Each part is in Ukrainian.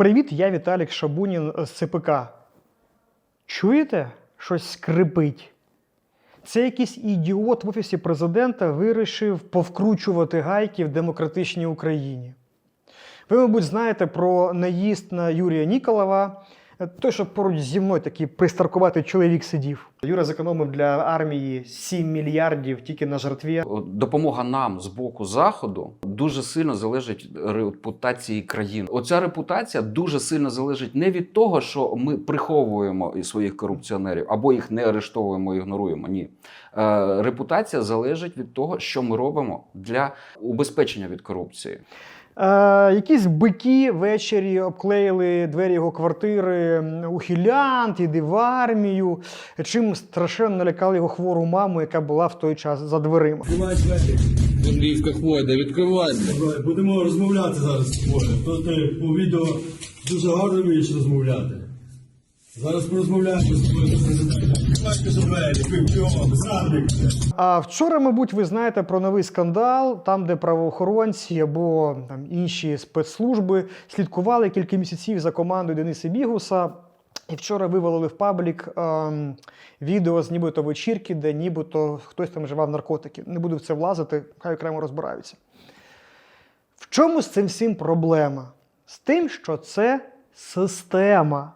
Привіт, я Віталік Шабунін з ЦПК. Чуєте? Щось скрипить. Це якийсь ідіот в Офісі президента вирішив повкручувати гайки в демократичній Україні. Ви, мабуть, знаєте про наїзд на Юрія Ніколова. Той, що поруч зі мною такий пристаркуватий чоловік сидів. Юра зекономив для армії 7 мільярдів тільки на жертві. Допомога нам з боку заходу дуже сильно залежить репутації країни. Оця репутація дуже сильно залежить не від того, що ми приховуємо своїх корупціонерів або їх не арештовуємо, ігноруємо. Ні, Е, репутація залежить від того, що ми робимо для убезпечення від корупції. Е, якісь бики ввечері обклеїли двері його квартири ухилянт, іди в армію. Чим страшенно налякали його хвору маму, яка була в той час за дверима. Андріївка хвойда, відкривай. Будемо розмовляти зараз. Може, то ти по відео дуже гарно вмієш розмовляти. Зараз порозмовляємо з президентом. А вчора, мабуть, ви знаєте про новий скандал, там, де правоохоронці або там, інші спецслужби слідкували кілька місяців за командою Дениса Бігуса. І вчора вивалили в паблік ем, відео з нібито вечірки, де нібито хтось там вживав наркотики. Не буду в це влазити, хай окремо розбираються. В чому з цим всім проблема? З тим, що це система.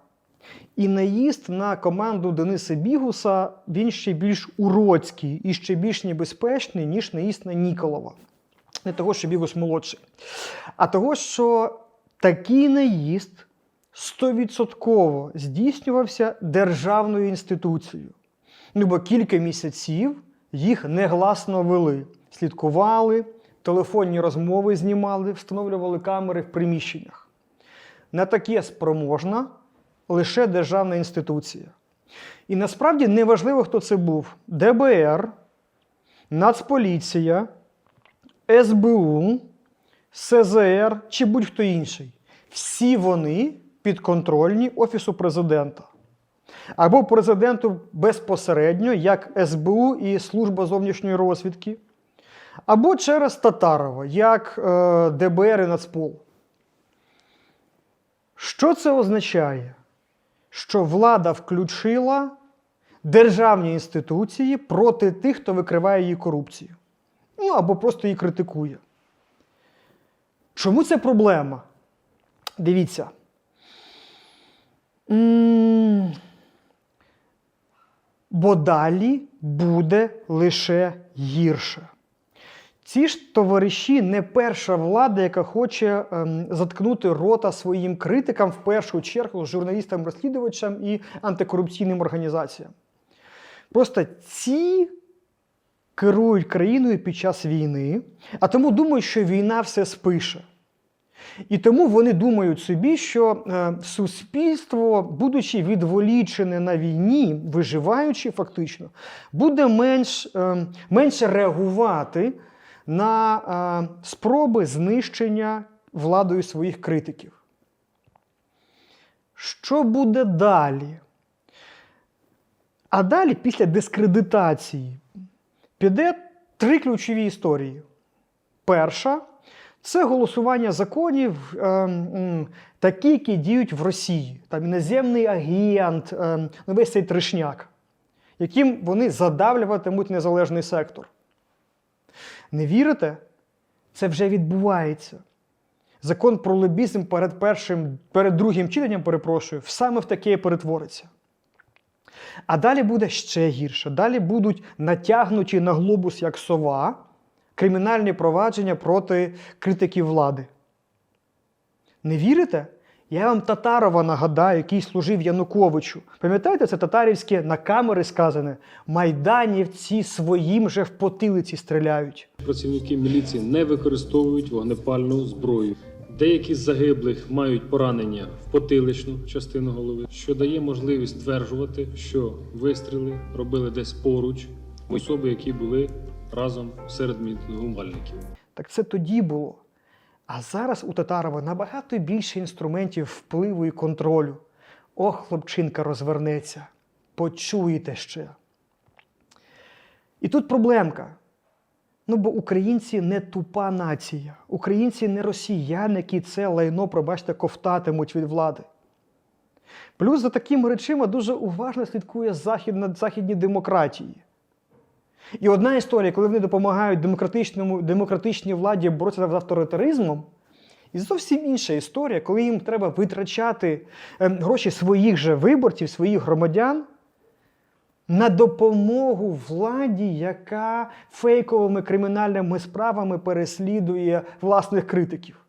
І наїзд на команду Дениса Бігуса він ще більш уроцький і ще більш небезпечний, ніж наїзд на Ніколова. Не того, що Бігус молодший, а того, що такий наїзд стовідсотково здійснювався державною інституцією. Ну, бо кілька місяців їх негласно вели, слідкували, телефонні розмови знімали, встановлювали камери в приміщеннях. На таке спроможна лише державна інституція. І насправді неважливо, хто це був: ДБР, Нацполіція, СБУ, СЗР чи будь-хто інший. Всі вони підконтрольні Офісу президента. Або президенту безпосередньо, як СБУ і Служба зовнішньої розвідки, або через Татарова, як е, ДБР і Нацпол. Що це означає? Що влада включила державні інституції проти тих, хто викриває її корупцію. Ну або просто її критикує. Чому це проблема? Дивіться. Бо далі буде лише гірше. Ці ж товариші не перша влада, яка хоче ем, заткнути рота своїм критикам, в першу чергу журналістам-розслідувачам і антикорупційним організаціям. Просто ці керують країною під час війни, а тому думають, що війна все спише. І тому вони думають собі, що е, суспільство, будучи відволічене на війні, виживаючи фактично, буде менш, е, менше реагувати на е, спроби знищення владою своїх критиків. Що буде далі? А далі, після дискредитації, піде три ключові історії. Перша це голосування законів, е, такі, які діють в Росії. Там іноземний агент, е, ну, весь цей трешняк, яким вони задавлюватимуть незалежний сектор. Не вірите? Це вже відбувається. Закон про лобізм перед першим, перед другим читанням, перепрошую, саме в таке перетвориться. А далі буде ще гірше. Далі будуть натягнуті на глобус як сова кримінальні провадження проти критиків влади. Не вірите? Я вам Татарова нагадаю, який служив Януковичу. Пам'ятаєте, це татарівське на камери сказане: майданівці своїм же в потилиці стріляють. Працівники міліції не використовують вогнепальну зброю. Деякі з загиблих мають поранення в потиличну частину голови, що дає можливість стверджувати, що вистріли робили десь поруч особи, які були разом серед мітингувальників. Так це тоді було. А зараз у Татарова набагато більше інструментів впливу і контролю. Ох, хлопчинка розвернеться. Почуєте ще. І тут проблемка. Ну, бо українці не тупа нація. Українці не росіяни, які це лайно, пробачте, ковтатимуть від влади. Плюс за такими речима дуже уважно слідкує західна, західні демократії. І одна історія, коли вони допомагають демократичному, демократичній владі боротися з авторитаризмом, і зовсім інша історія, коли їм треба витрачати ем, гроші своїх же виборців, своїх громадян на допомогу владі, яка фейковими кримінальними справами переслідує власних критиків.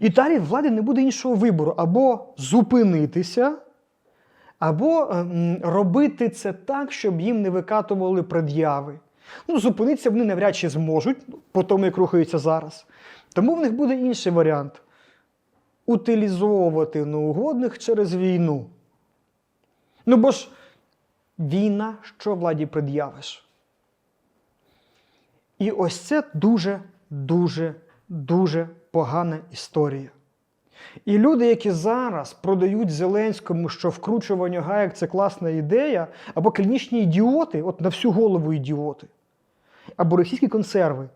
І далі владі не буде іншого вибору або зупинитися, або ем, робити це так, щоб їм не викатували пред'яви. Ну, зупинитися вони навряд чи зможуть, по тому, як рухаються зараз. Тому в них буде інший варіант утилізовувати неугодних через війну. Ну бо ж війна, що владі пред'явиш? І ось це дуже, дуже, дуже погана історія. І люди, які зараз продають Зеленському, що вкручування гаєк це класна ідея, або клінічні ідіоти, от на всю голову ідіоти, або російські консерви,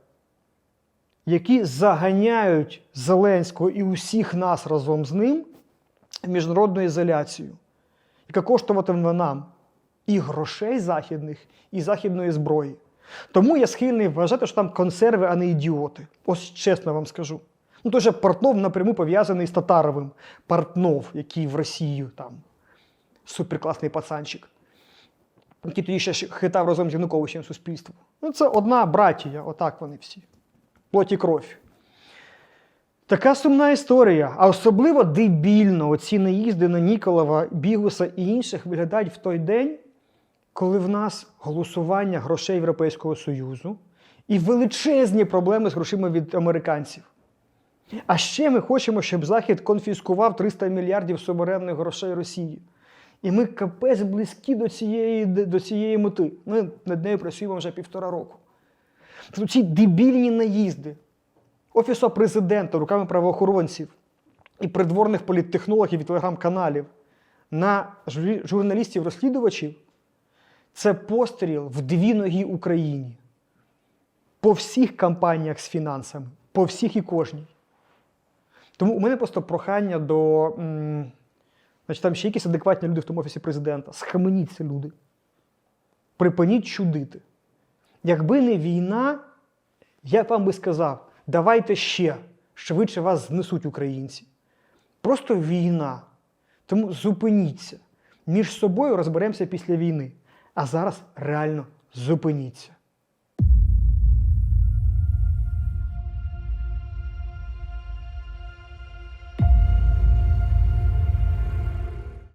які заганяють Зеленського і усіх нас разом з ним в міжнародну ізоляцію, яка коштуватиме нам і грошей західних, і західної зброї. Тому я схильний вважати, що там консерви, а не ідіоти. Ось чесно вам скажу. Ну, же Портнов напряму пов'язаний з Татаровим. Портнов, який в Росію там суперкласний пацанчик, який тоді ще хитав разом з Януковичем суспільство. Ну, це одна братія, отак вони всі. Плоть і кров. Така сумна історія, а особливо дебільно оці наїзди на Ніколова, Бігуса і інших виглядають в той день, коли в нас голосування грошей Європейського Союзу і величезні проблеми з грошима від американців. А ще ми хочемо, щоб Захід конфіскував 300 мільярдів суверенних грошей Росії. І ми капець близькі до цієї, до цієї мети. Ми над нею працюємо вже півтора року. Ці дебільні наїзди Офісу президента руками правоохоронців і придворних політтехнологів і телеграм-каналів на журналістів-розслідувачів це постріл в дві ноги Україні. По всіх кампаніях з фінансами, по всіх і кожній. Тому у мене просто прохання до. м, Значить, там ще якісь адекватні люди в тому офісі президента. Схаменіться, люди. Припиніть чудити. Якби не війна, я б вам би сказав, давайте ще, швидше вас знесуть українці. Просто війна. Тому зупиніться. Між собою розберемося після війни. А зараз реально зупиніться.